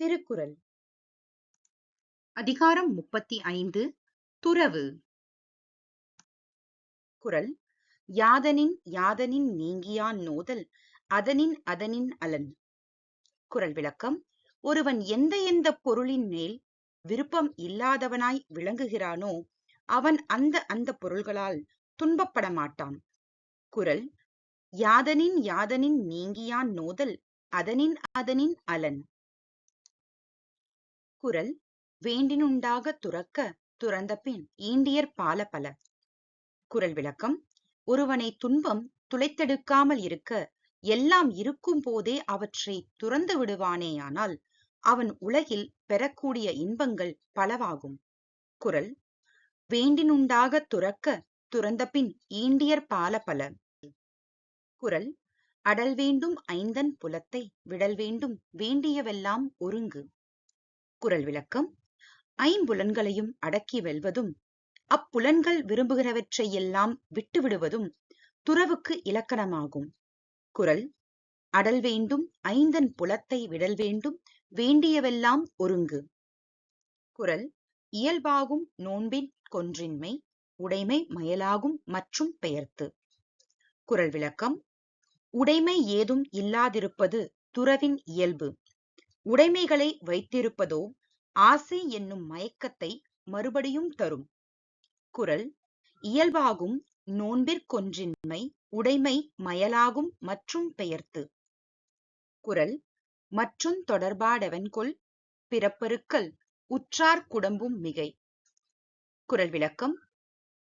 திருக்குறள். அதிகாரம் முப்பத்தி ஐந்து துறவு. குரல் யாதனின் யாதனின் நீங்கியான் நோதல் அதனின் அதனின் அலன். குரல் விளக்கம் ஒருவன் எந்த எந்த பொருளின் மேல் விருப்பம் இல்லாதவனாய் விளங்குகிறானோ அவன் அந்த அந்த பொருள்களால் துன்பப்பட மாட்டான் குரல் யாதனின் யாதனின் நீங்கியான் நோதல் அதனின் அதனின் அலன். குரல் வேண்டினுண்டாக துறக்க துறந்தபின் ஈண்டியர் பால பல குரல் விளக்கம் ஒருவனை துன்பம் துளைத்தெடுக்காமல் இருக்க எல்லாம் இருக்கும் போதே அவற்றை துறந்து விடுவானேயானால் அவன் உலகில் பெறக்கூடிய இன்பங்கள் பலவாகும். குரல் வேண்டினுண்டாக துறக்க துறந்தபின் ஈண்டியர் பால பல குரல் அடல் வேண்டும் ஐந்தன் புலத்தை விடல் வேண்டும் வேண்டியவெல்லாம் ஒருங்கு. குரல் விளக்கம். ஐம்புலன்களையும் அடக்கி வெல்வதும் அப்புலன்கள் விரும்புகிறவற்றை எல்லாம் விட்டுவிடுவதும் துறவுக்கு இலக்கணமாகும். குரல் அடல் வேண்டும் ஐந்தன் புலத்தை விடல் வேண்டும் வேண்டியவெல்லாம் ஒருங்கு. குரல் இயல்பாகும் நோன்பின் கொன்றின்மை உடைமை மயலாகும் மற்றும் பெயர்த்து. குரல் விளக்கம் உடைமை ஏதும் இல்லாதிருப்பது துறவின் இயல்பு. உடைமைகளை வைத்திருப்பதோ ஆசை என்னும் மயக்கத்தை மறுபடியும் தரும். குறள் இயல்பாகும் நோன்பிற்கொன்றின்மை உடைமை மயலாகும் மற்றும் பெயர்த்து. குறள் மற்றும் தொடர்பாடவன்கொள் பிறப்பருக்கல் உற்றார் குடம்பும் மிகை. குறள் விளக்கம்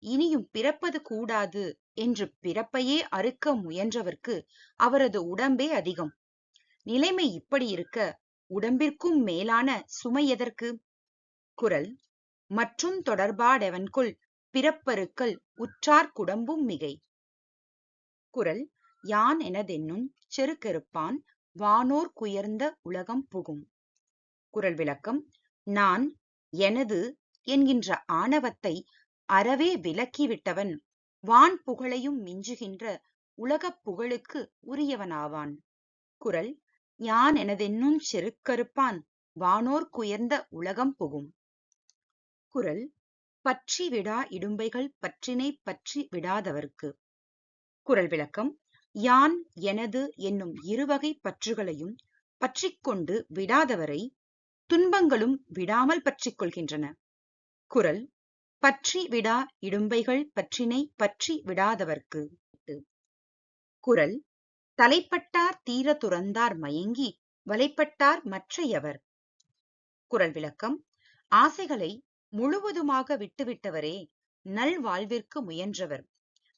இனியும் பிறப்பது கூடாது என்று பிறப்பையே அறுக்க முயன்றவர்க்கு அவரது உடம்பே அதிகம். நிலைமை இப்படி இருக்க உடம்பிற்கும் மேலான சுமை எதற்கு? குறள் மற்றும் தொடர்பாடவன்குள் பிறப்பருக்கல் உற்றார் குடம்பும் மிகை. குறள் யான் எனதென்னும் செருக்கெருப்பான் வானோர் குயர்ந்த உலகம் புகும். குறள் விளக்கம். நான் எனது என்கின்ற ஆணவத்தை அறவே விலக்கிவிட்டவன் வான் புகழையும் மிஞ்சுகின்ற உலகப் புகழுக்கு உரியவனாவான். குறள் யான் எனதென்னும் செருக்கறுப்பான்? வானோர் குயர்ந்த உலகம் புகும். குறள் பற்றி விடா இடும்பைகள் பற்றினை பற்றி விடாதவர்க்கு. குறள் விளக்கம் யான் எனது என்னும் இருவகை பற்றுகளையும் பற்றிக்கொண்டு விடாதவரை துன்பங்களும் விடாமல் பற்றிக் கொள்கின்றன. குறள் பற்றி விடா இடும்பைகள் பற்றினை பற்றி விடாதவர்க்கு. குறள் தலைப்பட்டார் தீர துறந்தார் மயங்கி வலைப்பட்டார் மற்றையவர். குரல் விளக்கம் ஆசைகளை முழுவதுமாக விட்டுவிட்டவரே நல்வாழ்விற்கு முயன்றவர்.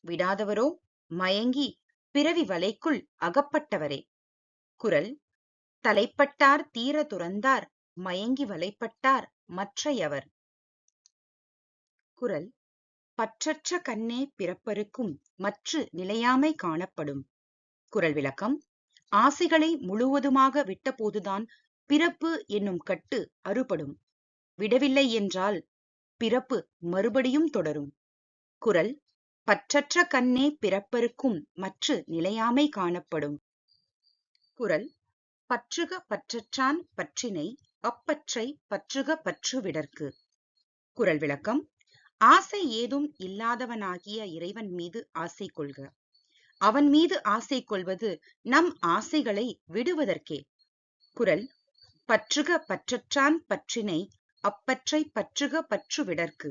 விடாதவரோ மயங்கி பிறவி வலைக்குள் அகப்பட்டவரே. குரல் தலைப்பட்டார் தீர துறந்தார் மயங்கி வலைப்பட்டார் மற்றையவர். குரல் பற்றற்ற கண்ணே பிறப்பருக்கும் மற்று நிலையாமை காணப்படும். குரல் விளக்கம். ஆசைகளை முழுவதுமாக விட்டபோதுதான் பிறப்பு என்னும் கட்டு அறுபடும். விடவில்லை என்றால் பிறப்பு மறுபடியும் தொடரும். குரல் பற்றற்ற கண்ணே பிறப்பருக்கும் மற்ற நிலையாமை காணப்படும். குரல் பற்றுக பற்றற்றான் பற்றினை அப்பற்றை பற்றுக பற்று விடற்கு. குரல் விளக்கம் ஆசை ஏதும் இல்லாதவனாகிய இறைவன் மீது ஆசை கொள்க. அவன் மீது ஆசை கொள்வது நம் ஆசைகளை விடுவதற்கே. குரல் பற்றுக பற்றற்றான் பற்றினை அப்பற்றை பற்றுக பற்றுவிடற்கு.